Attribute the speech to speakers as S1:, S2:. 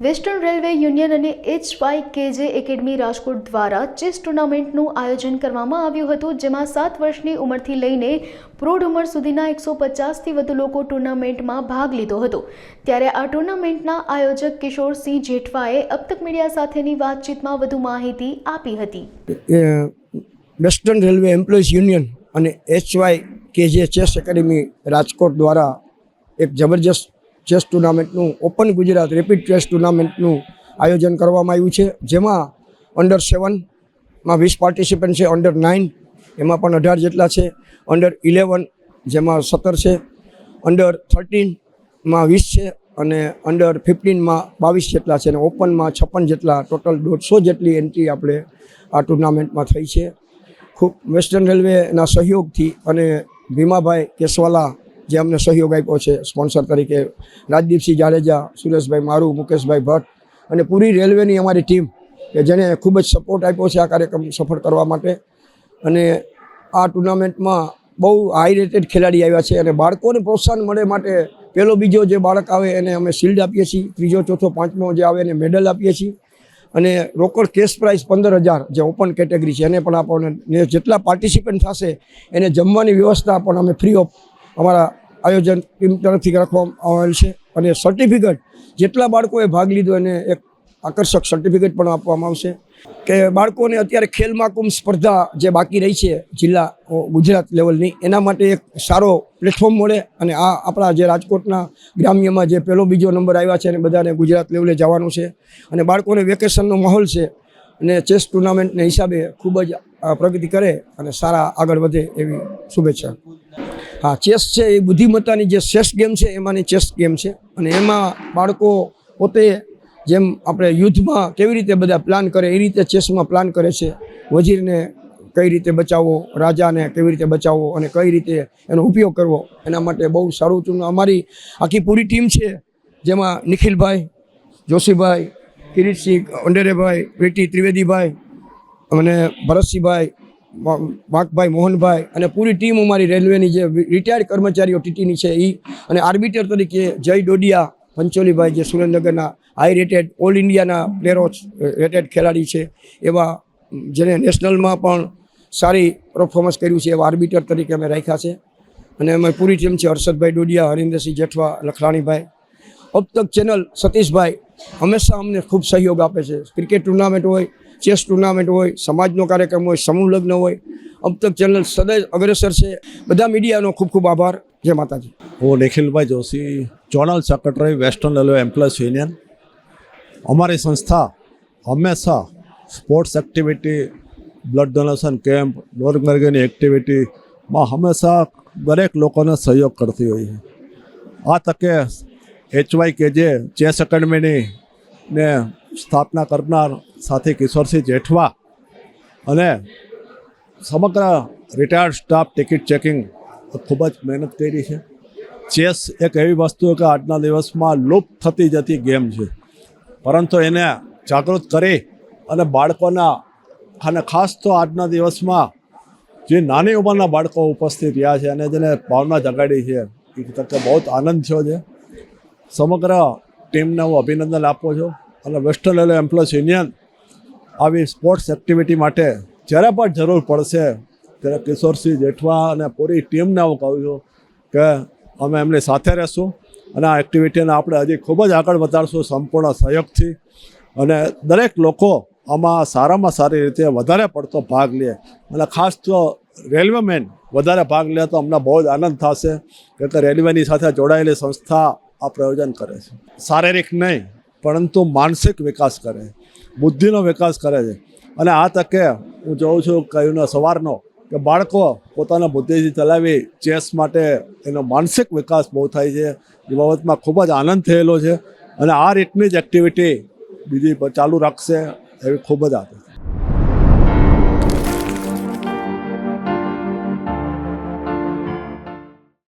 S1: Western railway union અને H Y K J academy Rajkot દ્વારા chess ટુર્નામેન્ટનું આયોજન કરવામાં આવ્યું હતું, જેમાં સાત વર્ષની ઉંમરથી લઈને પ્રૌઢ ઉંમર સુધીના એકસો પચાસથી વધુ લોકો ટુર્નામેન્ટમાં ભાગ લીધો હતો. ત્યારે આ ટુર્નામેન્ટના આયોજક કિશોરસિંહ જેઠવાએ અબતક મીડિયા સાથેની વાતચીતમાં વધુ માહિતી આપી હતી.
S2: વેસ્ટર્ન રેલવે એમ્પ્લોઈઝ યુનિયન અને એચવાય કે જે ચેસ એકેડમી રાજકોટ દ્વારા એક જબરજસ્ત ચેસ ટુર્નામેન્ટનું, ઓપન ગુજરાત રેપિડ ચેસ ટુર્નામેન્ટનું આયોજન કરવામાં આવ્યું છે. જેમાં અંડર સેવનમાં વીસ પાર્ટિસિપન્ટ છે અંડર નાઇન એમાં પણ અઢાર જેટલા છે અંડર ઇલેવન જેમાં સત્તર છે અંડર થર્ટીનમાં વીસ છે અને અંડર ફિફ્ટીનમાં બાવીસ જેટલા છે અને ઓપનમાં છપ્પન જેટલા ટોટલ દોઢસો જેટલી એન્ટ્રી આપણે આ ટુર્નામેન્ટમાં થઈ છે. ખૂબ વેસ્ટર્ન રેલવેના સહયોગથી અને ભીમાભાઈ કેસવાલા જે અમને સહયોગ આપ્યો છે સ્પોન્સર તરીકે રાજદીપસિંહ જાડેજા, સુરેશભાઈ મારું, મુકેશભાઈ ભટ્ટ અને પૂરી રેલવેની અમારી ટીમ કે જેણે ખૂબ જ સપોર્ટ આપ્યો છે આ કાર્યક્રમ સફળ કરવા માટે. અને આ ટુર્નામેન્ટમાં બહુ હાઈ રેટેડ ખેલાડી આવ્યા છે અને બાળકોને પ્રોત્સાહન મળે માટે પહેલો બીજો જે બાળક આવે એને અમે શિલ્ડ આપીએ છીએ, ત્રીજો, ચોથો, પાંચમો જે આવે એને મેડલ આપીએ છીએ. અને રોકડ કેશ પ્રાઇઝ પંદર હજાર જે ઓપન કેટેગરી છે, એને પણ આપણને જેટલા પાર્ટિસિપન્ટ થશે, એને જમવાની વ્યવસ્થા પણ અમે ફ્રી ઓફ અમારા આયોજન ટીમ તરફથી રાખવામાં આવેલ છે અને સર્ટિફિકેટ જેટલા બાળકોએ ભાગ લીધો એને એક આકર્ષક સર્ટિફિકેટ પણ આપવામાં આવશે. કે બાળકોને અત્યારે ખેલ મહાકુંભ સ્પર્ધા જે બાકી રહી છે જિલ્લા ગુજરાત લેવલની, એના માટે એક સારો પ્લેટફોર્મ મળે અને આ આપણા જે રાજકોટના ગ્રામ્યમાં જે પહેલો બીજો નંબર આવ્યા છે અને બધાને ગુજરાત લેવલે જવાનું છે અને બાળકોને વેકેશનનો માહોલ છે અને ચેસ ટુર્નામેન્ટને હિસાબે ખૂબ જ પ્રગતિ કરે અને સારા આગળ વધે એવી શુભેચ્છા. હા ચેસ છે, એ બુદ્ધિમત્તાની જે ચેસ ગેમ છે, એમાંની ચેસ ગેમ છે. અને એમાં બાળકો પોતે જેમ આપણે યુદ્ધમાં કેવી રીતે બધા પ્લાન કરે, એ રીતે ચેસમાં પ્લાન કરે છે. વજીરને કઈ રીતે બચાવવો, રાજાને કેવી રીતે બચાવવો અને કઈ રીતે એનો ઉપયોગ કરવો, એના માટે બહુ સારું ચૂન અમારી આખી પૂરી ટીમ છે, જેમાં નિખિલભાઈ, જોશીભાઈ, કિરીટસિંહ, અંડેરેભાઈ, પ્રીતિ ત્રિવેદીભાઈ અને ભરતસિંહભાઈ વાઘભાઈ મોહનભાઈ અને પૂરી ટીમ અમારી રેલવેની જે રિટાયર્ડ કર્મચારીઓ ટીટીની છે એ અને આર્બિટર તરીકે જય ડોડિયા, પંચોલીભાઈ, જે સુરેન્દ્રનગરના હાઈ રેટેડ ઓલ ઇન્ડિયાના પ્લેયરો રેટેડ ખેલાડી છે. એવા જેને નેશનલમાં પણ સારી પરફોર્મન્સ કર્યું છે એવા આર્બિટર તરીકે અમે રાખ્યા છે. અને અમે પૂરી ટીમ છે હર્ષદભાઈ ડોડિયા, હરિન્દ્રસિંહ જેઠવા લખલાણીભાઈ અબ તક ચેનલ સતીશભાઈ હંમેશા અમને ખૂબ સહયોગ આપે છે. ક્રિકેટ ટુર્નામેન્ટ હોય ચેસ ટુર્નામેન્ટ હોય, સમાજનો કાર્યક્રમ હોય, સમૂહ લગ્ન હોય અમતક ચેનલ સદૈવ અગ્રેસર છે. બધા મીડિયાનો ખૂબ ખૂબ આભાર. જય માતાજી.
S3: હું નિખિલભાઈ Joshi zonal secretary, western railway employees union. અમારી સંસ્થા હંમેશા sports activity, blood donation camp રોજમર્ગીની એક્ટિવિટીમાં હંમેશા દરેક લોકોને સહયોગ કરતી હોય છે. આ તકે એચવાય કે જે ચેસ એકેડમીની ને સ્થાપના કરનાર સાથી કિશોરસિંહ જેઠવા અને સમગ્ર રિટાયર્ડ સ્ટાફ ટિકિટ ચેકિંગ ખૂબ જ મહેનત કરી છે. ચેસ એક એવી વસ્તુ કે આજના દિવસમાં લુપ્ત થતી જતી ગેમ છે. પરંતુ એને જાગૃત કરી અને બાળકોના અને ખાસ તો આજના દિવસમાં જે નાની ઉંમરના બાળકો ઉપસ્થિત રહ્યા છે અને જેને ભાવના જગાડી છે, એ તકે બહુ આનંદ થયો છે. સમગ્ર ટીમને હું અભિનંદન આપું છું અને વેસ્ટર્ન રેલવે એમ્પ્લોયઝ યુનિયન આવી સ્પોર્ટ્સ એક્ટિવિટી માટે જ્યારે પણ જરૂર પડશે, ત્યારે કિશોરસિંહ જેઠવા અને પૂરી ટીમને હું કહું છું કે અમે એમની સાથે રહેશું અને આ એક્ટિવિટીને આપણે હજી ખૂબ જ આગળ વધારશું સંપૂર્ણ સહયોગથી. અને દરેક લોકો આમાં સારામાં સારી રીતે વધારે પડતો ભાગ લે. અને ખાસ તો રેલવે મેન વધારે ભાગ લે તો અમને બહુ જ આનંદ થશે કે રેલવેની સાથે જોડાયેલી સંસ્થા આ પ્રયોજન કરે છે. શારીરિક નહીં, પરંતુ માનસિક વિકાસ કરે. બુદ્ધિનો વિકાસ કરે છે. અને આ તકે હું જોઉં છું કહ્યું સવારનો કે બાળકો પોતાના બુદ્ધિથી ચલાવી ચેસ માટે એનો માનસિક વિકાસ બહુ થાય છે. એ બાબતમાં ખૂબ જ આનંદ થયેલો છે. અને આ રીતની જ એક્ટિવિટી બીજી ચાલુ રાખશે એવી ખૂબ જ આનંદ